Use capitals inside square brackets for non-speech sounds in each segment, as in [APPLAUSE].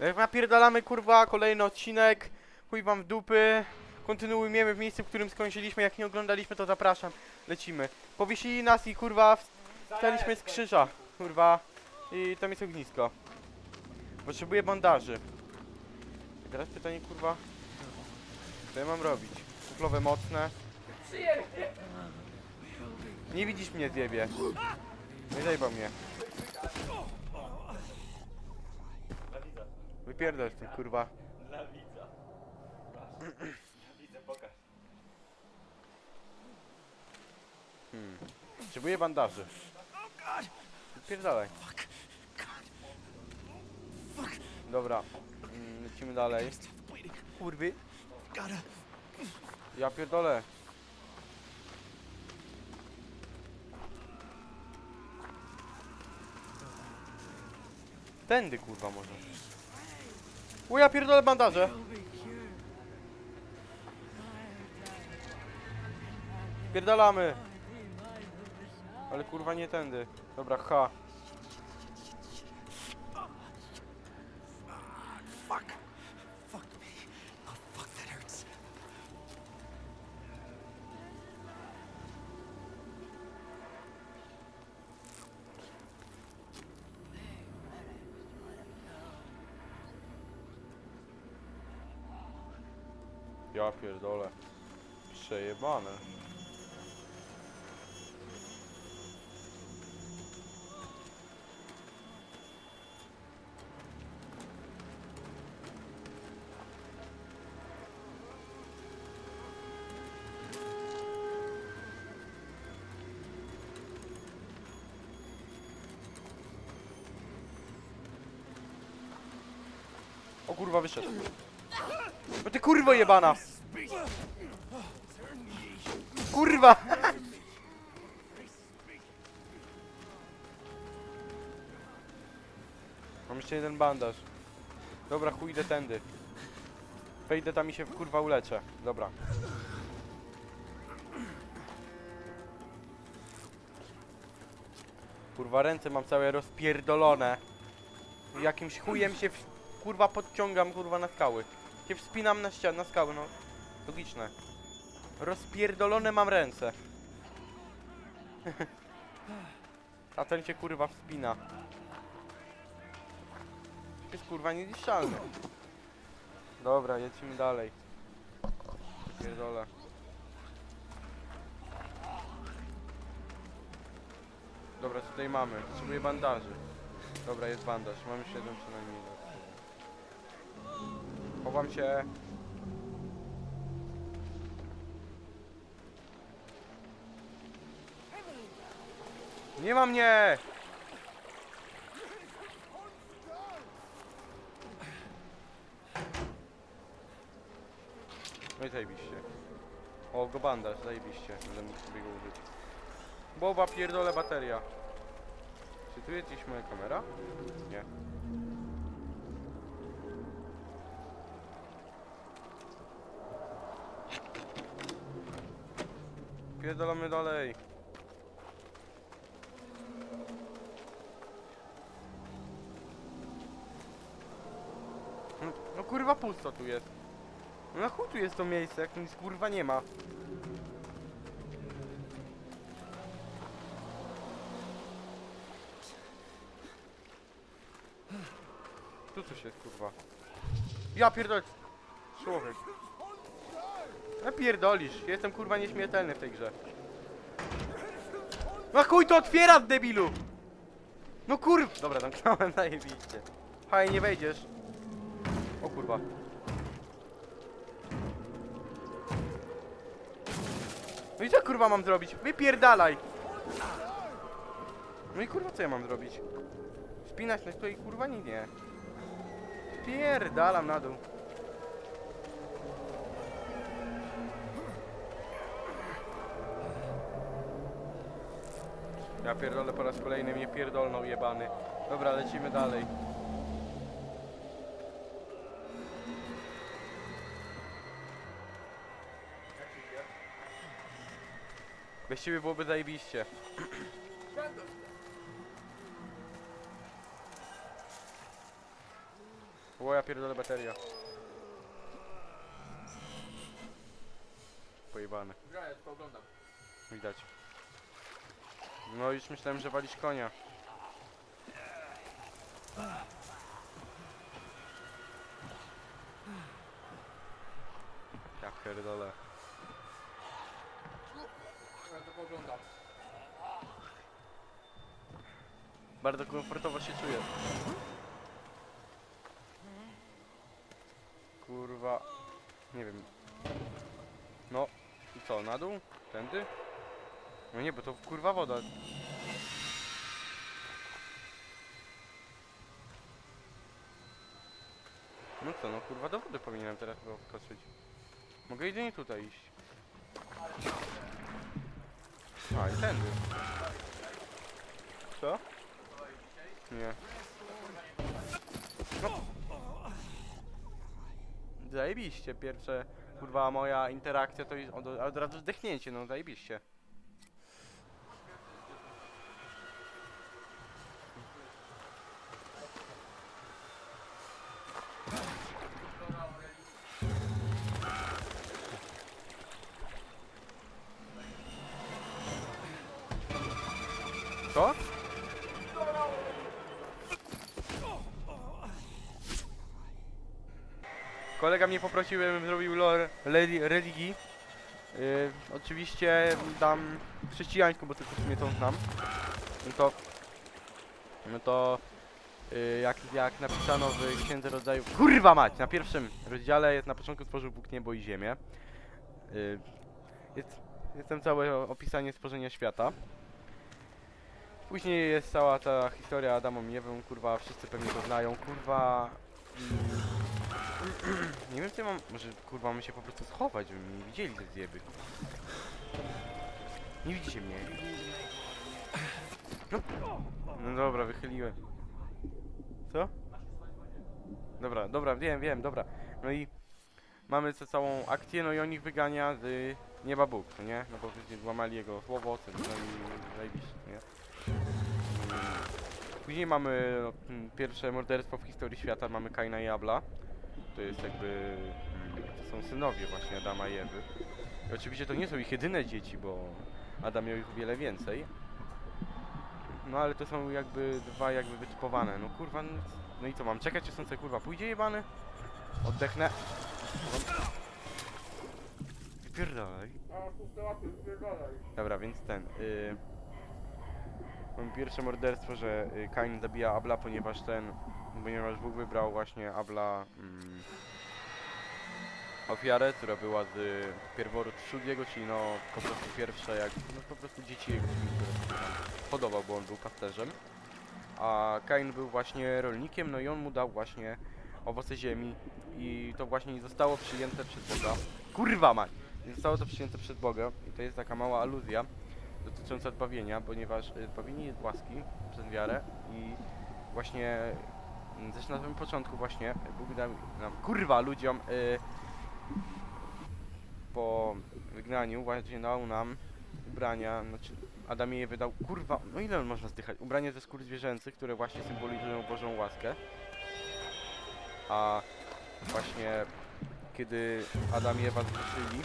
E, Napierdalamy kurwa kolejny odcinek. Chuj wam w dupy. Kontynuujemy w miejscu, w którym skończyliśmy. Jak nie oglądaliśmy, to zapraszam. Lecimy. Powiesili nas i kurwa wstaliśmy z krzyża. Kurwa. I tam jest ognisko. Potrzebuję bandaży. I teraz pytanie kurwa. Co ja mam robić? Kuflowe mocne. Nie widzisz mnie zjebie. Nie zajebał mnie. Dla widza. Wypierdol tym kurwa. Dla widza. Dla widza, pokaż. Hmm. Potrzebuję bandaży. Wypierdalaj. Dobra. Mm, lecimy dalej. Kurwy. Ja pierdolę. Tędy kurwa może. O ja pierdolę bandaże. Pierdalamy. Ale kurwa nie tędy. Dobra, ha. Ja pierdolę. Przejebane. O kurwa wyszedł. No ty kurwo jebana! Kurwa! Mam jeszcze jeden bandaż. Dobra, chuj idę tędy. Wejdę tam i się kurwa uleczę. Dobra. Kurwa ręce mam całe rozpierdolone. Jakimś chujem się w, kurwa podciągam kurwa na skały. Się wspinam na ścian, na skały, no. Logiczne. Rozpierdolone mam ręce. [LAUGHS] A ten się kurwa wspina. Jest kurwa niezniszczalny. Dobra, lecimy dalej. Pierdolę. Dobra, tutaj mamy? Potrzebuję bandaży. Dobra, jest bandaż. Mamy 7 przynajmniej. Chowam się. Nie ma mnie! No i zajebiście. O, go bandaż, zajebiście. Będę mógł sobie go użyć. Boba pierdolę bateria. Czy tu jest gdzieś moja kamera? Nie. Pierdolamy dalej. No, no kurwa pusto tu jest. No na chuj tu jest to miejsce, jak nic kurwa nie ma. Tu coś jest kurwa. Ja pierdolę. Człowiek. No pierdolisz, jestem kurwa nieśmiertelny w tej grze. No chuj to otwiera debilu! No kurw... Dobra, zamknąłem [LAUGHS] zajebiście. Haj, nie wejdziesz. O kurwa. No i co kurwa mam zrobić? Wypierdalaj! No i kurwa co ja mam zrobić? Spinać na to i kurwa nie. Pierdalam na dół. Ja pierdolę po raz kolejny mnie pierdolną jebany. Dobra, lecimy dalej. Bez ciebie byłoby zajebiście. O, ja pierdolę bateria. Pojebane. Gra, ja tylko oglądam. Widać. No już myślałem, że walisz konia. Ja pierdolę. Ja oglądam. Bardzo komfortowo się czuję. Kurwa. Nie wiem. No. I co, na dół? Tędy? No nie, bo to kurwa woda. No co, no kurwa do wody powinienem teraz chyba wskoczyć. Mogę jedynie tutaj iść. A, i tędy. Co? Nie. No. Zajebiście, pierwsze, kurwa, moja interakcja to jest od, od razu zdechnięcie, no zajebiście. Kolega mnie poprosił, żebym zrobił lore reli- religii. Yy, oczywiście dam chrześcijańską, bo tylko w sumie tą znam. No to... No to... Yy, jak, jak napisano w Księdze Rodzaju... Kurwa mać! Na pierwszym rozdziale jest na początku stworzył Bóg niebo i ziemię. Yy, jest, jest tam całe opisanie stworzenia świata. Później jest cała ta historia Adamą i Ewą, kurwa, wszyscy pewnie to znają, kurwa... mm, [CLEARS THROAT] nie wiem ja mam. Może kurwa mamy się po prostu schować, żeby nie widzieli te zjeby. Nie widzicie mnie. No, no dobra, wychyliłem. Co? Dobra, dobra, wiem, wiem, dobra. No i mamy tę całą akcję, no i on ich wygania z nieba Bóg, no nie? No bo przecież łamali jego słowo, co no i zajebiście, nie? Później mamy no, mm, pierwsze morderstwo w historii świata, mamy Kaina i Abla to jest jakby. mm, To są synowie właśnie Adama i Ewy. I oczywiście to nie są ich jedyne dzieci, bo Adam miał ich wiele więcej. No ale to są jakby dwa jakby wytypowane. No kurwa, no, no i co mam czekać, czy sądzę kurwa pójdzie jebany? Oddechnę. Pierdolaj. Dobra, więc ten. Y... Mam pierwsze morderstwo, że y, Kain zabija Abla, ponieważ ten. Ponieważ Bóg wybrał właśnie Abla mm, ofiarę, która była z pierworód Szudiego, czyli no po prostu pierwsze jak. No po prostu dzieci jego, hodował, bo on był pasterzem. A Kain był właśnie rolnikiem, no i on mu dał właśnie owoce ziemi i to właśnie nie zostało przyjęte przez Boga. Kurwa mać! Nie zostało to przyjęte przez Boga i to jest taka mała aluzja dotycząca zbawienia, ponieważ y, zbawienie jest łaski przez wiarę i właśnie mm, zresztą na samym początku właśnie Bóg dał nam, kurwa, ludziom y, po wygnaniu właśnie dał nam ubrania, znaczy Adam je wydał, kurwa, no ile można zdychać? Ubrania ze skór zwierzęcych, które właśnie symbolizują Bożą łaskę. A właśnie kiedy Adam i Ewa zgrzeszyli,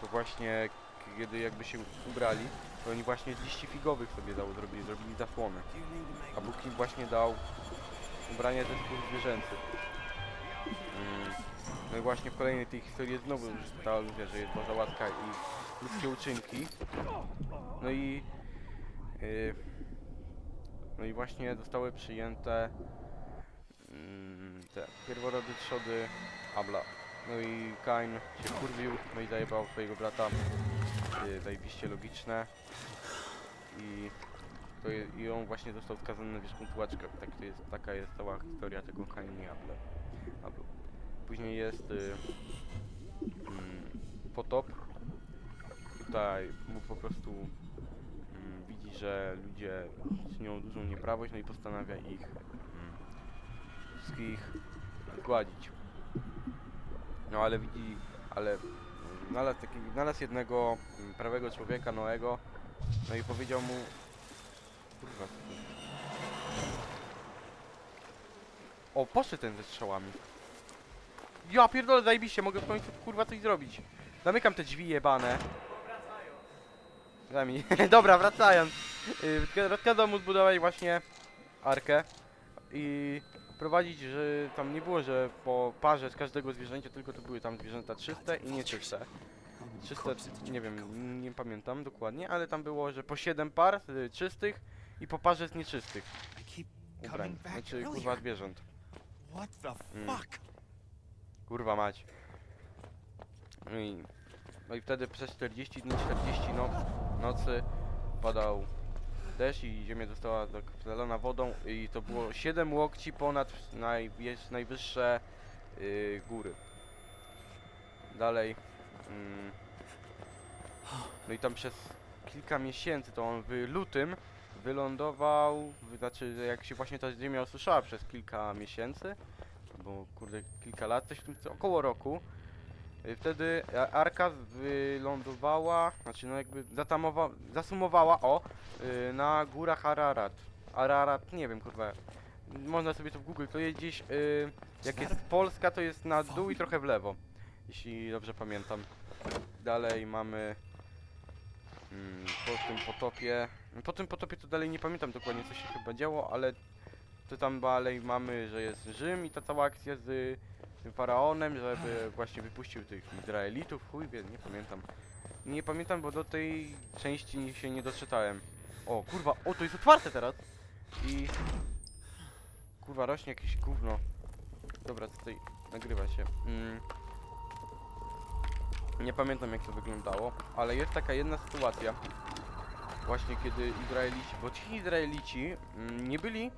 to właśnie kiedy jakby się ubrali, to oni właśnie z liści figowych sobie dało, zrobili, zrobili zasłonę. A Bóg im właśnie dał ubrania ze skór zwierzęcych. Mm. No i właśnie w kolejnej tej historii jest znowu ta aluzja, że jest Boża łaska i ludzkie uczynki. No i yy, no i właśnie zostały przyjęte mm, te pierworody trzody Abla. No i Kain się kurwił, no i zajebał swojego brata. Yy, zajebiście logiczne. I, to je, I on właśnie został skazany na wieczną tułaczkę. Tak to jest, taka jest cała historia tego Kain i Abla. Ablu. Później jest y, mm, potop. Tutaj mu po prostu mm, widzi, że ludzie czynią dużą nieprawość, no i postanawia ich mm, wszystkich zgładzić. No ale widzi, ale znalazł, taki, znalazł jednego mm, prawego człowieka, Noego, no i powiedział mu Kurwa? O, poszedł ten ze strzałami. Ja pierdolę, zajebiście, mogę w końcu kurwa coś zrobić. Zamykam te drzwi jebane. Zami. Dobra, wracając. Yy, Rozkazał mu zbudować właśnie arkę i prowadzić, że tam nie było, że po parze z każdego zwierzęcia, tylko to były tam zwierzęta czyste i nieczyste. Czyste, nie wiem, nie pamiętam dokładnie, ale tam było, że po 7 par y, czystych i po parze z nieczystych ubrań. Znaczy, kurwa, zwierząt. What the Mm. fuck? Kurwa mać. No i, no i wtedy przez 40 dni, 40 no, nocy padał deszcz i ziemia została tak zalana wodą i to było 7 łokci ponad naj, najwyższe y, góry. Dalej. Mm, no i tam przez kilka miesięcy, to on w lutym wylądował, wy- znaczy jak się właśnie ta ziemia osuszała przez kilka miesięcy, bo kurde kilka lat, coś w tym, około roku. Y, Wtedy a- Arka wylądowała, znaczy no jakby zatamowa, zasumowała o y, na górach Ararat. Ararat, nie wiem kurwa. Można sobie to w Google, to jest gdzieś, y, jak jest Polska to jest na dół i trochę w lewo. Jeśli dobrze pamiętam. Dalej mamy mm, po tym potopie. Po tym potopie to dalej nie pamiętam dokładnie co się chyba działo, ale to tam dalej mamy, że jest Rzym i ta cała akcja z tym faraonem, żeby właśnie wypuścił tych Izraelitów, chuj wie, nie pamiętam. Nie pamiętam, bo do tej części się nie doczytałem. O, kurwa, o, to jest otwarte teraz! I... Kurwa, rośnie jakieś gówno. Dobra, tutaj nagrywa się. Mm. Nie pamiętam jak to wyglądało, ale jest taka jedna sytuacja. Właśnie kiedy Izraelici, bo ci Izraelici mm, nie byli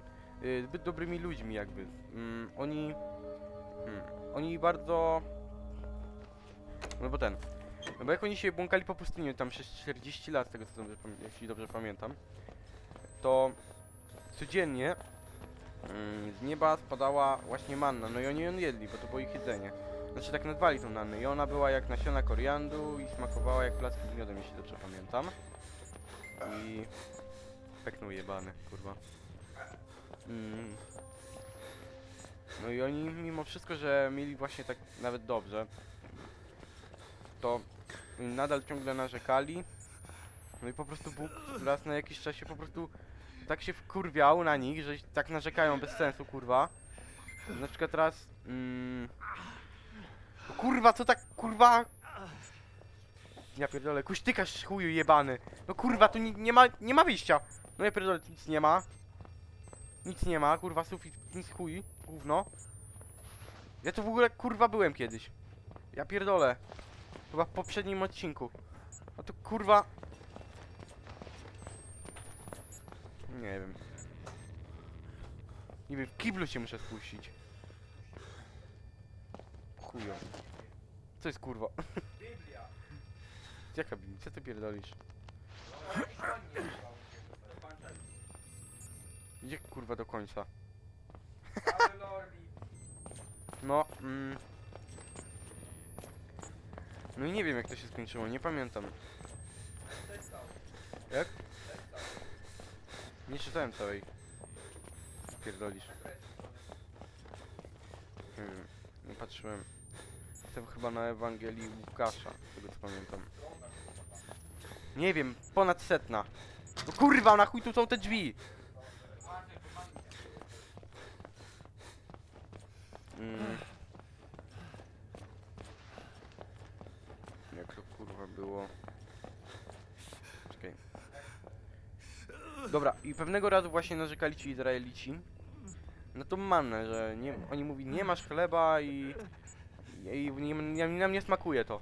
y, zbyt dobrymi ludźmi jakby. Mm, oni... Hmm, oni bardzo... No bo ten... No bo jak oni się błąkali po pustyni tam przez 40 lat, tego co jeśli dobrze pamiętam, to codziennie mm, z nieba spadała właśnie manna, no i oni ją jedli, bo to było ich jedzenie. Znaczy tak nazwali tą mannę i ona była jak nasiona koriandu i smakowała jak placki z miodem, jeśli dobrze pamiętam. I... Peknął jebany, kurwa. Mm. No i oni mimo wszystko, że mieli właśnie tak nawet dobrze, to nadal ciągle narzekali. No i po prostu Bóg raz na jakiś czas się po prostu tak się wkurwiał na nich, że tak narzekają bez sensu, kurwa. Na przykład teraz... Mm, kurwa, co tak, kurwa... Ja pierdolę, kuśtykasz chuju jebany. No kurwa, tu nie, nie ma, nie ma wyjścia. No ja pierdolę, nic nie ma. Nic nie ma, kurwa, sufit, nic chuj, gówno. Ja tu w ogóle, kurwa, byłem kiedyś. Ja pierdolę. Chyba w poprzednim odcinku. A to kurwa... Nie wiem. Wiem, w kiblu się muszę spuścić. Chujo. Co jest kurwa? [LAUGHS] Jaka Biblia? Co ty pierdolisz? Gdzie kurwa do końca? No, mm. No i nie wiem jak to się skończyło, nie pamiętam. Jak? Nie czytałem całej. Pierdolisz. Wiem, nie patrzyłem. Jestem chyba na Ewangelii Łukasza, z tego co pamiętam. Nie wiem, ponad setna. No kurwa, na chuj tu są te drzwi! Mm. Jak to kurwa było? Czekaj. Dobra, i pewnego razu właśnie narzekali ci Izraelici na tą mannę, że nie, oni mówi nie masz chleba i, i nie, nie, nie smakuje to.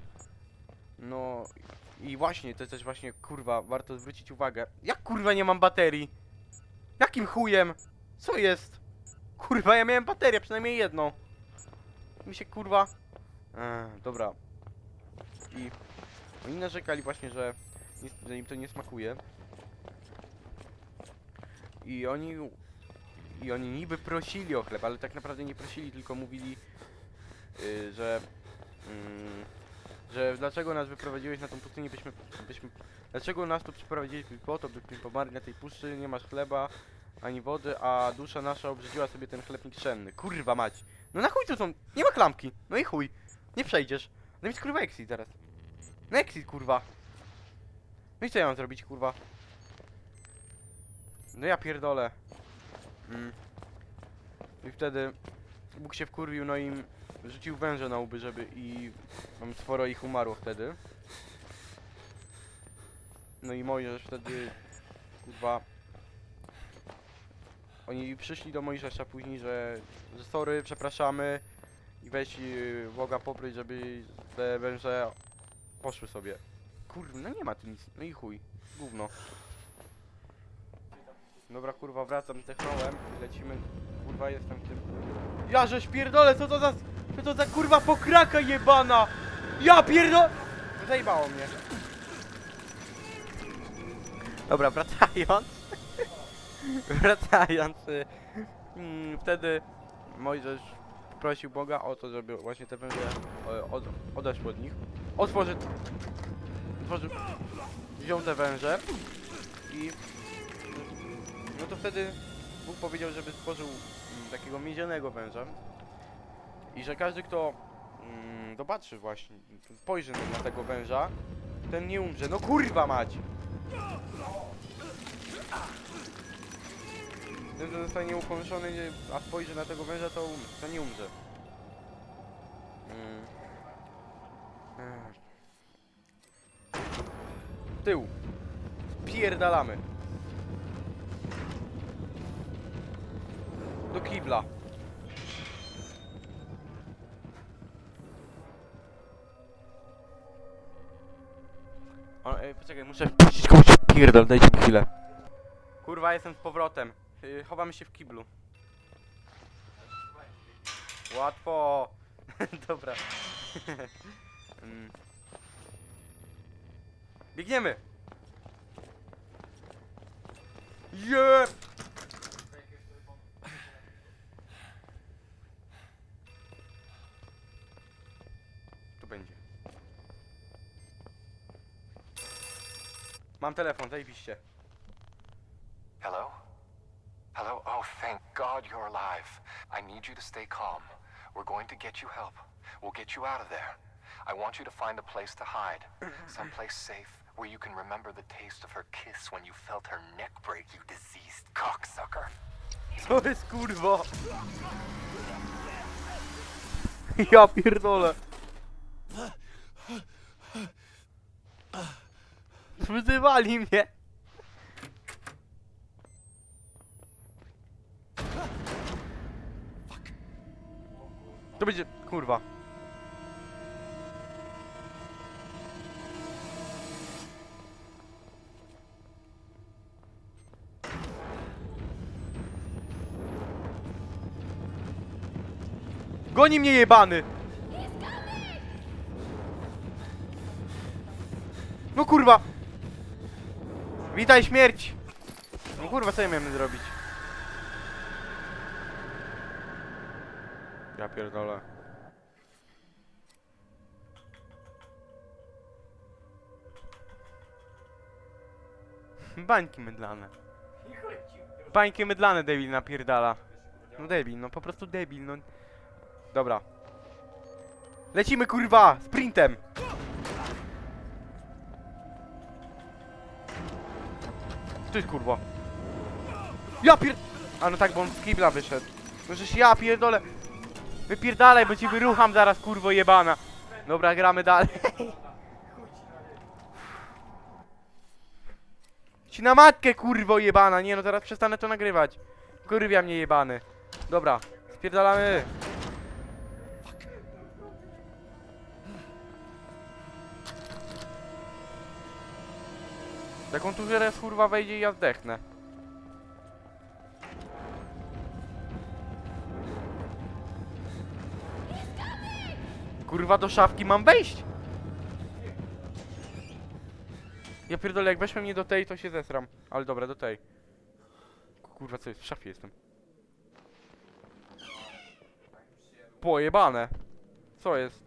No i właśnie, to też właśnie kurwa, warto zwrócić uwagę. Jak kurwa nie mam baterii? Jakim chujem? Co jest? Kurwa, ja miałem baterię, przynajmniej jedną. Mi się kurwa... Eee, dobra. I oni narzekali właśnie, że, że im to nie smakuje. I oni... I oni niby prosili o chleb, ale tak naprawdę nie prosili, tylko mówili, yy, że... mm, że dlaczego nas wyprowadziłeś na tą pustynię, byśmy, byśmy... Dlaczego nas tu przyprowadziłeś po to, byśmy pomarli na tej puszczy, nie masz chleba, ani wody, a dusza nasza obrzydziła sobie ten chlebnik pszenny. Kurwa mać. No na chuj tu są, nie ma klamki. No i chuj. Nie przejdziesz. No więc kurwa exit teraz. No exit kurwa. No i co ja mam zrobić kurwa? No ja pierdolę. Mm. I wtedy Bóg się wkurwił, no i rzucił węże na łby, żeby i mam sporo ich umarło wtedy. No i Mojżesz wtedy, kurwa, oni przyszli do Mojżesza później, że, że sorry, przepraszamy i weź yy, Boga popryć, żeby te węże poszły sobie. Kurwa, no nie ma tu nic, no i chuj, gówno. Dobra, kurwa, wracam technołem lecimy, kurwa, jestem tym... Ja żeś pierdolę, co to za... Co to za kurwa pokraka jebana! Ja pierdol... Zajebało mnie. Dobra, wracając. [LAUGHS] wracając. y, mm, wtedy Mojżesz prosił Boga o to, żeby właśnie te węże e, od, odeszły od nich. Otworzył... Otworzył... Wziął te węże i... No to wtedy Bóg powiedział, żeby stworzył mm, takiego miedzianego węża. I że każdy, kto mm, zobaczy właśnie, spojrzy na tego węża, ten nie umrze. No kurwa mać! Ten, kto zostanie nie- a spojrzy na tego węża, to, um, to nie umrze. Mm. Ech. Tył. Pierdalamy. Do kibla. O, ej, poczekaj, muszę wpuścić komuś pierdol, dajcie mi chwilę. Kurwa, jestem z powrotem. Yy, chowamy się w kiblu. Łatwo. [LAUGHS] Dobra. Mm. Biegniemy. Yeah! Tu będzie. Mam telefon, zajebiście. You to stay calm. We're going to get you help. We'll get you out of there. I want you to find a place to hide. Mm-hmm. Someplace safe where you can remember the taste of her kiss when you felt her neck break, you diseased cocksucker. Co jest kurwa? Ja pierdolę. Wyzywali mnie. To będzie kurwa. Goni mnie jebany! No kurwa! Witaj śmierć! No kurwa, co ja miałem zrobić? Ja pierdolę. Bańki mydlane. Bańki mydlane debil napierdala. No debil, no po prostu debil, no. Dobra. Lecimy kurwa! Sprintem! Jest kurwa. Ja pier... A no tak, bo on z kibla wyszedł. No żeś ja pierdolę. Wypierdalaj, bo ci wyrucham zaraz kurwo jebana. Dobra, gramy dalej. Ci na matkę kurwo jebana. Nie no, zaraz przestanę to nagrywać. Kurwia mnie jebany. Dobra, spierdalamy. On tu zaraz kurwa wejdzie i ja zdechnę. Kurwa do szafki mam wejść! Ja pierdolę, jak weźmie mnie do tej, to się zesram. Ale dobra, do tej. Kurwa, co jest? W szafie jestem. Pojebane. Co jest?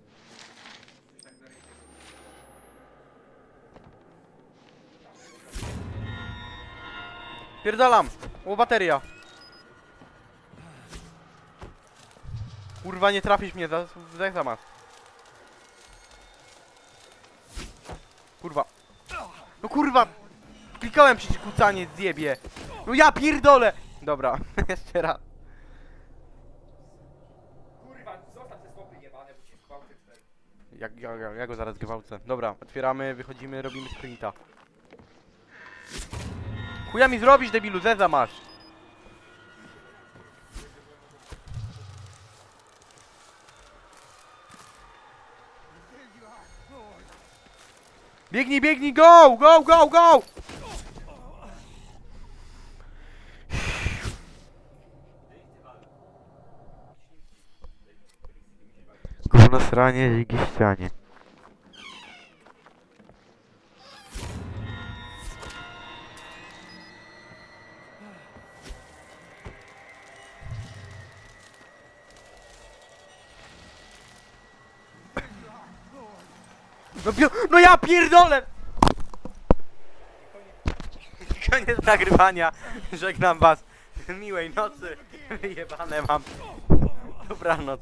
Pierdalam! O, bateria! Kurwa, nie trafisz mnie, za, za, za mas. Kurwa. No kurwa! Klikałem przecież kucanie, zjebie! No ja pierdolę! Dobra, [LAUGHS] jeszcze raz. Kurwa, zostaw te stopy jebane, bo ci zgwałcę cztery. Jak, ja, ja, ja go zaraz gwałcę. Dobra, otwieramy, wychodzimy, robimy sprinta. Chuja mi zrobisz, debilu, zeza masz! Biegnij, biegnij, go! Go, go, go! Gówno sranie, zigi No, pio- no ja pierdolę! Koniec nagrywania. Żegnam was. Miłej nocy. Wyjebane mam. Dobranoc.